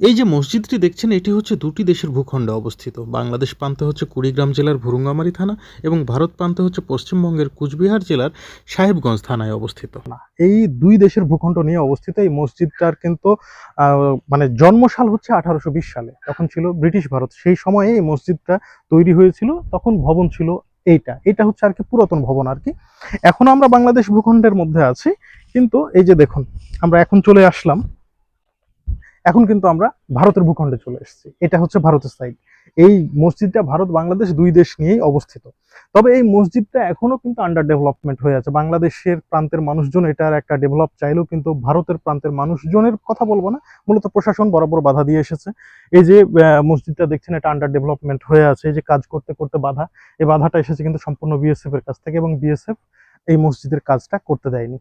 এই যে মসজিদটি দেখছেন, এটি হচ্ছে দুটি দেশের ভূখণ্ডে অবস্থিত। বাংলাদেশ প্রান্তে হচ্ছে কুড়িগ্রাম জেলার ভুরুঙ্গামারি থানা এবং ভারত প্রান্তে হচ্ছে পশ্চিমবঙ্গের কুচবিহার জেলার সাহেবগঞ্জ থানায় অবস্থিত। এই দুই দেশের ভূখণ্ড নিয়ে অবস্থিত এই মসজিদটার কিন্তু মানে জন্মসাল হচ্ছে আঠারোশো বিশ সালে। তখন ছিল ব্রিটিশ ভারত। সেই সময়ে এই মসজিদটা তৈরি হয়েছিল, তখন ভবন ছিল এইটা। এটা হচ্ছে আর কি পুরাতন ভবন আর কি। এখন আমরা বাংলাদেশ ভূখণ্ডের মধ্যে আছি। কিন্তু এই যে দেখুন, আমরা এখন চলে আসলাম। এখন কিন্তু আমরা ভারতের ভূখণ্ডে চলে এসেছি। এটা হচ্ছে ভারতের সাইড এই মসজিদটা ভারত, বাংলাদেশ দুই দেশ নিয়েই অবস্থিত। তবে এই মসজিদটা এখনও কিন্তু আন্ডার ডেভেলপমেন্ট হয়ে আছে। বাংলাদেশের প্রান্তের মানুষজন এটার একটা ডেভেলপ চাইলেও কিন্তু ভারতের প্রান্তের মানুষজনের কথা বলব না। মূলত প্রশাসন বরাবর বাধা দিয়ে এসেছে। এই যে মসজিদটা দেখছেন, এটা আন্ডার ডেভেলপমেন্ট হয়ে আছে। এই যে কাজ করতে করতে বাধা, এই বাধাটা এসেছে কিন্তু সম্পূর্ণ বিএসএফ এর কাছ থেকে এবং বিএসএফ এই মসজিদের কাজটা করতে দেয়নি।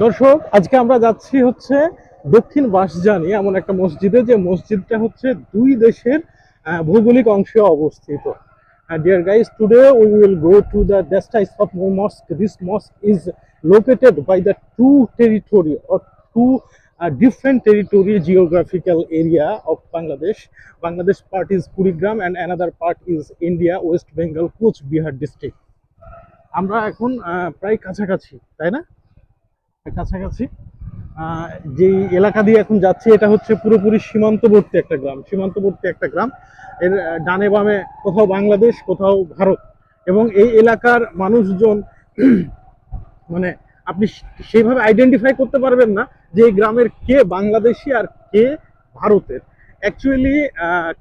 দর্শক আজকে আমরা যাচ্ছি হচ্ছে দক্ষিণ বাসজানি এমন একটা মসজিদে যে মসজিদটা হচ্ছে দুই দেশের ভৌগোলিক অংশে অবস্থিত dear guys today we will go to the দেস্টাইস of mosque this mosque is located by the two territory or two territory geographical area of Bangladesh. Bangladesh part is Kurigram and another part is India, West Bengal, Coach Bihar district. আমরা এখন প্রায় কাছাকাছি তাই না কাছাকাছি। যে এলাকা দিয়ে এখন যাচ্ছে, এটা হচ্ছে পুরোপুরি সীমান্তবর্তী একটা গ্রাম। সীমান্তবর্তী একটা গ্রাম। এর ডানে বামে কোথাও বাংলাদেশ, কোথাও ভারত। এবং এই এলাকার মানুষজন মানে আপনি সেইভাবে আইডেন্টিফাই করতে পারবেন না যে এই গ্রামের কে বাংলাদেশি আর কে ভারতের। অ্যাকচুয়ালি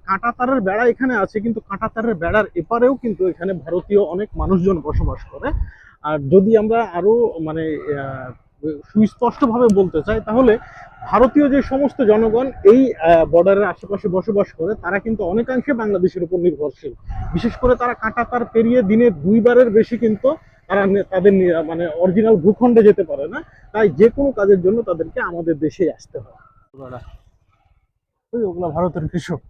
কাঁটাতারের বেড়া এখানে আছে, কিন্তু কাঁটাতারের বেড়ার এপারেও কিন্তু এখানে ভারতীয় অনেক মানুষজন বসবাস করে। আর যদি আমরা আরও মানে সুস্পষ্টভাবে বলতে চাই তাহলে ভারতীয় যে সমস্ত জনগণ এই বর্ডারের আশেপাশে বসবাস করে তারা কিন্তু অনেকাংশে বাংলাদেশের উপর নির্ভরশীল। বিশেষ করে তারা কাঁটাতার পেরিয়ে দিনে দুইবারের বেশি কিন্তু তারা তাদের মানে অরিজিনাল ভূখণ্ডে যেতে পারে না। তাই যে কোনো কাজের জন্য তাদেরকে আমাদের দেশে আসতে হয়। ওই ওগুলা ভারতের কৃষক।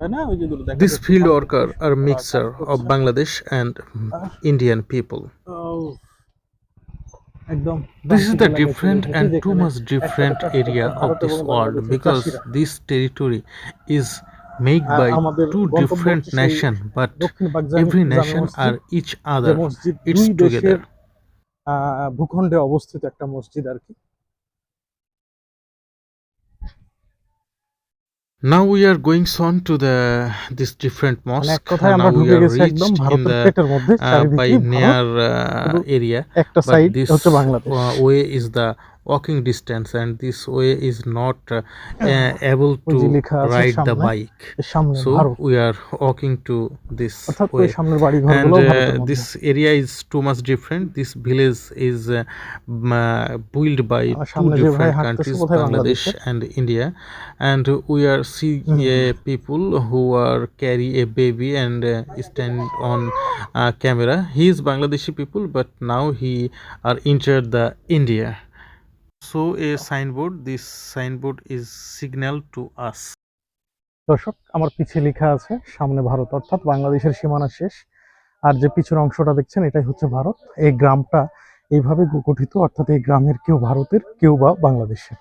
তাই না? ওই যে দুটো দেখা This field worker are mixture of Bangladesh and Indian people. ও, একদম This is the বাকি different এলাকায় and যেখানে too much different একটা area of ভারত this এবং world বাংলাদেশের because চাষিরা। this territory is made a- by আমাদের two গন্তব্য different হচ্ছে সেই nation but দক্ষিণ বাগজানি every জামে nation মসজিদ, are each যে other মসজিদ it's দুই দেশের together আহ, ভূখণ্ডে অবস্থিত একটা মসজিদ আর কি now we are going on to the this different মানে এক mosque কথায় আমরা now we ঢুকে are গেছি reached একদম in ভারতের the পেটের মধ্যে uh, by চারিদিকে ভারত near uh, শুধু area একটা but সাইড this হচ্ছে Bangladesh uh, way is the walking distance and this way is not uh, uh, able to ride the bike. so we are walking to this way. and uh, this area is too much different. This village is uh, built by two different countries bangladesh and india. And we are seeing uh, people who are carry a baby and uh, stand on camera. He is bangladeshi people but now he are entered the india. So, a signboard, this signboard is signal to us. দর্শক, আমার পিছিয়ে লেখা আছে, সামনে ভারত, অর্থাৎ বাংলাদেশের সীমানা শেষ। আর যে পিছনের অংশটা দেখছেন, এটাই হচ্ছে ভারত। এই গ্রামটা এইভাবে গঠিত, অর্থাৎ এই গ্রামের কেউ ভারতের, কেউ বা বাংলাদেশের।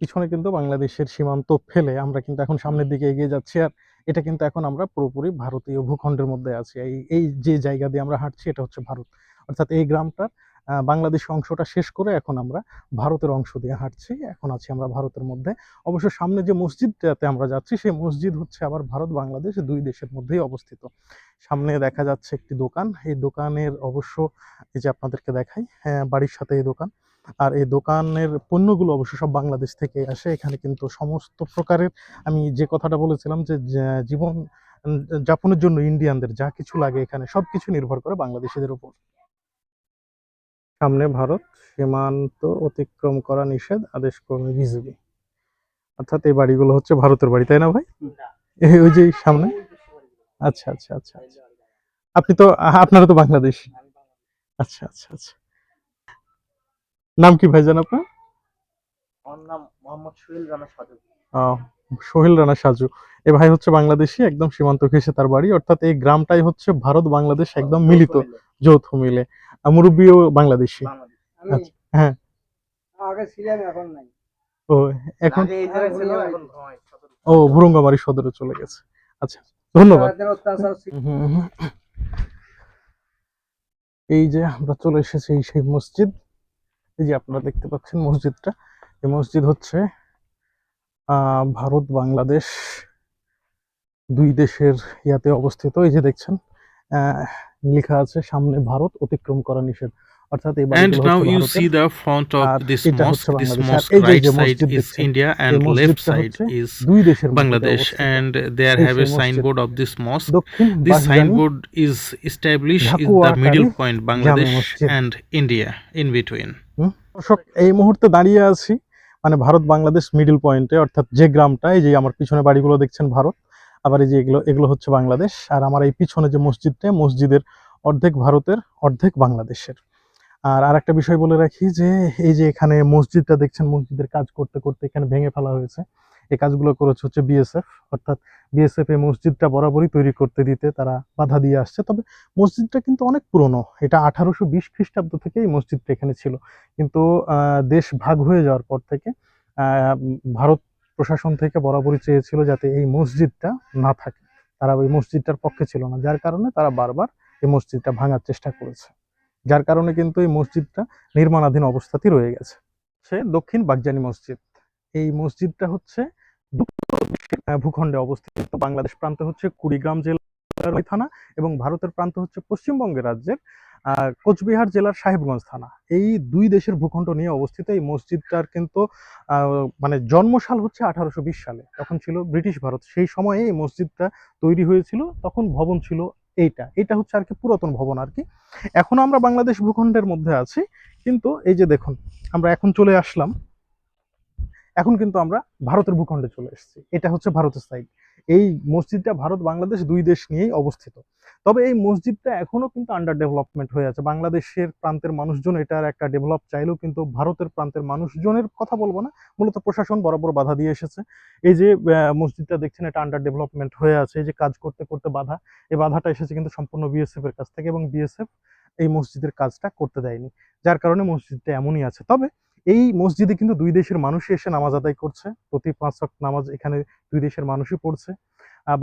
পিছনে কিন্তু বাংলাদেশের সীমান্ত ফেলে আমরা কিন্তু এখন সামনের দিকে এগিয়ে যাচ্ছি, আর এটা কিন্তু এখন আমরা পুরোপুরি ভারতীয় ভূখণ্ডের মধ্যে আছি। এই এই যে জায়গা দিয়ে আমরা হাঁটছি, এটা হচ্ছে ভারত। অর্থাৎ এই গ্রামটার বাংলাদেশ অংশটা শেষ করে এখন আমরা ভারতের অংশ দিয়ে হাঁটছি। এখন আছি আমরা ভারতের মধ্যে। অবশ্য সামনে যে মসজিদটাতে আমরা যাচ্ছি, সেই মসজিদ হচ্ছে আবার ভারত, বাংলাদেশ দুই দেশের মধ্যেই অবস্থিত। সামনে দেখা যাচ্ছে একটি দোকান। এই দোকানের অবশ্য এই যে আপনাদেরকে দেখাই হ্যাঁ বাড়ির সাথে এই দোকান। আর এই দোকানের পণ্যগুলো অবশ্য সব বাংলাদেশ থেকে আসে। এখানে কিন্তু সমস্ত প্রকারের, আমি যে কথাটা বলেছিলাম যে জীবন যাপনের জন্য ইন্ডিয়ানদের যা কিছু লাগে এখানে সবকিছু নির্ভর করে বাংলাদেশিদের উপর। সামনে ভারত সীমান্ত অতিক্রম করা নিষেধ আদেশ ক্রমে বিজেপি। অর্থাৎ এই বাড়িগুলো হচ্ছে ভারতের বাড়ি তাই না ভাই? ওই যে সামনে? আচ্ছা আচ্ছা আচ্ছা আচ্ছা। আপনি তো আপনারা তো বাংলাদেশ। আচ্ছা আচ্ছা আচ্ছা। নাম কি ভাইজান আপনার? আমার নাম মোহাম্মদ সোহেল রানা সাজু। সোহেল রানা সাজু। এ ভাই হচ্ছে বাংলাদেশি একদম সীমান্ত ঘেঁষে তার বাড়ি। অর্থাৎ এই গ্রামটাই হচ্ছে ভারত বাংলাদেশ একদম মিলিত যৌথ মিলে। মুরব্বিও বাংলাদেশি। আচ্ছা, হ্যাঁ। আগে ছিলেন এখন নাই। ও এখন? ও ভুরুঙ্গামারি সদরে চলে গেছে। আচ্ছা ধন্যবাদ। এই যে আমরা চলে এসেছি এই সেই মসজিদ। এই যে আপনারা দেখতে পাচ্ছেন মসজিদটা। এই মসজিদ হচ্ছে আহ, ভারত বাংলাদেশ দুই দেশের ইয়াতে অবস্থিত। এই যে দেখছেন আহ, লেখা আছে সামনে ভারত অতিক্রম করা নিষেধ। অর্থাৎ India and left side Bangladesh and they are of this mosque this sign is establish middle point Bangladesh and India in between দর্শক এই মুহূর্তে দাঁড়িয়ে আছি মানে ভারত বাংলাদেশ মিডল পয়েন্টে অর্থাৎ যে গ্রামটা এই যে আমার পিছনে বাড়িগুলো দেখছেন ভারত আবার এই যে এগুলো এগুলো হচ্ছে বাংলাদেশ। আর আমার এই পিছনে যে মসজিদটা, মসজিদের অর্ধেক ভারতের, অর্ধেক বাংলাদেশের। আর আর একটা বিষয় বলে রাখি যে, এই যে এখানে মসজিদটা দেখছেন, মসজিদের কাজ করতে করতে এখানে ভেঙে ফেলা হয়েছে। এই কাজগুলো করেছে হচ্ছে বিএসএফ অর্থাৎ বিএসএফ এই মসজিদটা বরাবরই তৈরি করতে দিতে তারা বাধা দিয়ে আসছে। তবে মসজিদটা কিন্তু অনেক পুরনো, এটা আঠারোশো বিশ খ্রিস্টাব্দ থেকে এই মসজিদটা এখানে ছিল। কিন্তু দেশ ভাগ হয়ে যাওয়ার পর থেকে ভারত প্রশাসন থেকে বরাবরই চেয়েছিল যাতে এই মসজিদটা না থাকে। তারা ওই মসজিদটার পক্ষে ছিল না। যার কারণে তারা বারবার এই মসজিদটা ভাঙার চেষ্টা করেছে। যার কারণে কিন্তু এই মসজিদটা নির্মাণাধীন অবস্থাতেই রয়ে গেছে। সে দক্ষিণ বাগজানি মসজিদ। এই মসজিদটা হচ্ছে ভূখণ্ডে অবস্থিত। বাংলাদেশ প্রান্ত হচ্ছে কুড়িগ্রাম ওই থানা এবং ভারতের প্রান্ত হচ্ছে পশ্চিমবঙ্গ রাজ্যের কোচবিহার জেলার সাহেবগঞ্জ থানা। এই দুই দেশের ভূখণ্ড নিয়ে অবস্থিত এই মসজিদটার কিন্তু মানে জন্মসাল হচ্ছে আঠারোশো বিশ সালে। তখন ছিল ব্রিটিশ ভারত, সেই সময়ে এই মসজিদটা তৈরি হয়েছিল, তখন ভবন ছিল এইটা। এটা হচ্ছে আর কি পুরাতন ভবন আর কি। এখন আমরা বাংলাদেশ ভূখণ্ডের মধ্যে আছি, কিন্তু এই যে দেখুন, আমরা এখন চলে আসলাম। এখন কিন্তু আমরা ভারতের ভূখণ্ডে চলে এসেছি। এটা হচ্ছে ভারতের সাইড এই মসজিদটা ভারত বাংলাদেশ দুই দেশ নিয়েই অবস্থিত। তবে এই মসজিদটা এখনও কিন্তু আন্ডার ডেভেলপমেন্ট হয়ে আছে। বাংলাদেশের প্রান্তের মানুষজন এটার একটা ডেভেলপ চাইলেও কিন্তু ভারতের প্রান্তের মানুষজনের কথা বলব না, মূলত প্রশাসন বরাবর বাধা দিয়ে এসেছে। এই যে মসজিদটা দেখছেন, এটা আন্ডার ডেভেলপমেন্ট হয়ে আছে। এই যে কাজ করতে করতে বাধা, এই বাধাটা এসেছে কিন্তু সম্পূর্ণ বিএসএফ এর কাছ থেকে এবং বিএসএফ এই মসজিদের কাজটা করতে দেয়নি। যার কারণে মসজিদটা এমনই আছে। তবে এই মসজিদে কিন্তু দুই দেশের মানুষই এসে নামাজ আদায় করছে। প্রতি পাঁচ ওয়াক্ত নামাজ এখানে দুই দেশের মানুষই পড়ছে।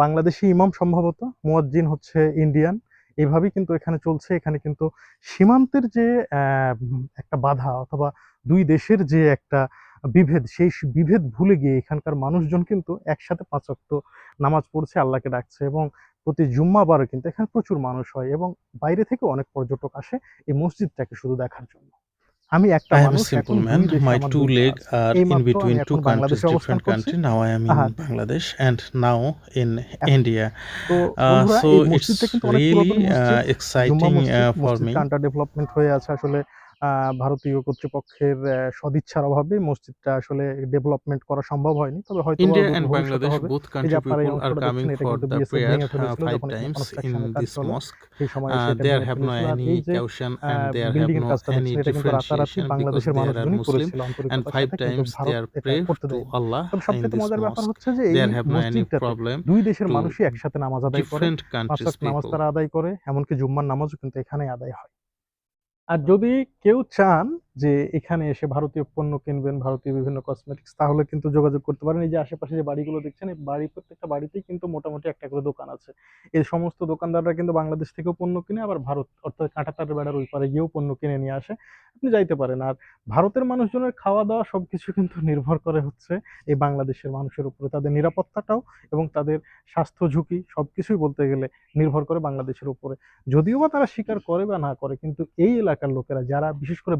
বাংলাদেশি ইমাম সম্ভবত, মুয়াজ্জিন হচ্ছে ইন্ডিয়ান। এইভাবেই কিন্তু এখানে চলছে। এখানে কিন্তু সীমান্তের যে একটা বাধা অথবা দুই দেশের যে একটা বিভেদ, সেই বিভেদ ভুলে গিয়ে এখানকার মানুষজন কিন্তু একসাথে পাঁচ ওয়াক্ত নামাজ পড়ছে, আল্লাহকে ডাকছে এবং প্রতি জুম্মাবারও কিন্তু এখানে প্রচুর মানুষ হয় এবং বাইরে থেকে অনেক পর্যটক আসে এই মসজিদটাকে শুধু দেখার জন্য। আমি একটা I am a মানুষ simple এখন দুই man. দেশে My আমার two দুইটা leg আছে। are এই in মাত্র আমি between two এখন countries, বাংলাদেশে অবস্থান different করছি country. Now I am in আহা। Bangladesh and now in India. তো Uh, বন্ধুরা so এই it's মসজিদটা কিন্তু অনেক পুরাতন really মসজিদ uh, জুম্মা exciting মসজিদ uh, for me. মসজিদটা আন্ডার ডেভেলপমেন্ট হয়ে আছে আসলে আহ, ভারতীয় কর্তৃপক্ষের সদিচ্ছার অভাবে মসজিদটা আসলে ডেভেলপমেন্ট করা সম্ভব হয়নি। তবে হয়তো India অদূর and ভবিষ্যতে Bangladesh, হবে। both এই country যে আপনারা এই people are অংশটা coming দেখছেন এটা for কিন্তু the বিএসএফ prayer ভেঙে ফেলেছিল five যখন times কনস্ট্রাকশনের in কাজ this চলে mosque. সেই সময় Uh, সেটা there ভেঙে have no ফেলেছিল আর বিল্ডিং এর no কাজটা any দেখছেন এটা কিন্তু রাতারাতি differentiation because বাংলাদেশের মানুষজনই করেছিল করতে to দেয়নি। Allah তবে in সবচেয়ে মজার ব্যাপার হচ্ছে যে এই There have no any মসজিদটাতে problem দুই দেশের মানুষই একসাথে নামাজ আদায় করে পাঁচ countries নামাজ তারা আদায় করে এমনকি জুম্মার নামাজও কিন্তু এখানেই আদায় হয়। আর যদি কেউ চান যে এখানে এসে ভারতীয় পণ্য কিনবেন, ভারতীয় বিভিন্ন কসমেটিক্স তাহলে কিন্তু যোগাযোগ করতে পারেন। এই যে আশেপাশে যে বাড়িগুলো দেখছেন, এই বাড়ি প্রত্যেকটা বাড়িতেই কিন্তু মোটামুটি একটা করে দোকান আছে। এই সমস্ত দোকানদাররা কিন্তু বাংলাদেশ থেকেও পণ্য কিনে, আবার ভারত, অর্থাৎ কাঁটাতারের বেড়ার ওই পারে গিয়েও পণ্য কিনে নিয়ে আসে। আপনি যাইতে পারেন। আর ভারতের মানুষজনের খাওয়া দাওয়া সবকিছু কিন্তু নির্ভর করে হচ্ছে এই বাংলাদেশের মানুষের উপরে। তাদের নিরাপত্তাটাও এবং তাদের স্বাস্থ্য ঝুঁকি সব কিছুই বলতে গেলে নির্ভর করে বাংলাদেশের উপরে। যদিও বা তারা স্বীকার করে বা না করে, কিন্তু এই এলাকার লোকেরা, যারা বিশেষ করে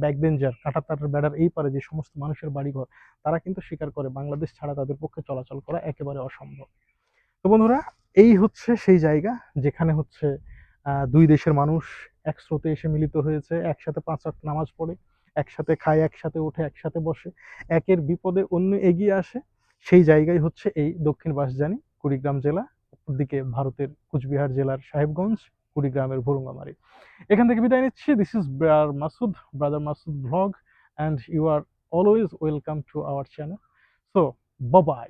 ব্যাকবেঞ্জার কাঁটাতারের বেড়ার এই পারে যে সমস্ত মানুষের বাড়িঘর, তারা কিন্তু স্বীকার করে বাংলাদেশ ছাড়া তাদের পক্ষে চলাচল করা একেবারে অসম্ভব। তো বন্ধুরা, এই হচ্ছে সেই জায়গা যেখানে হচ্ছে দুই দেশের মানুষ এক স্রোতে এসে মিলিত হয়েছে, একসাথে পাঁচ ওয়াক্ত নামাজ পড়ে, একসাথে খায়, একসাথে ওঠে, একসাথে বসে, একের বিপদে অন্য এগিয়ে আসে। সেই জায়গায় হচ্ছে এই দক্ষিণ বাসজানি কুড়িগ্রাম জেলা দিকে ভারতের কুচবিহার জেলার সাহেবগঞ্জ। কুড়িগ্রামের ভুরুঙ্গামারি। এখান থেকে বিদায় নিচ্ছি। This is brother Masud brother Masud blog and you are always welcome to our channel so bye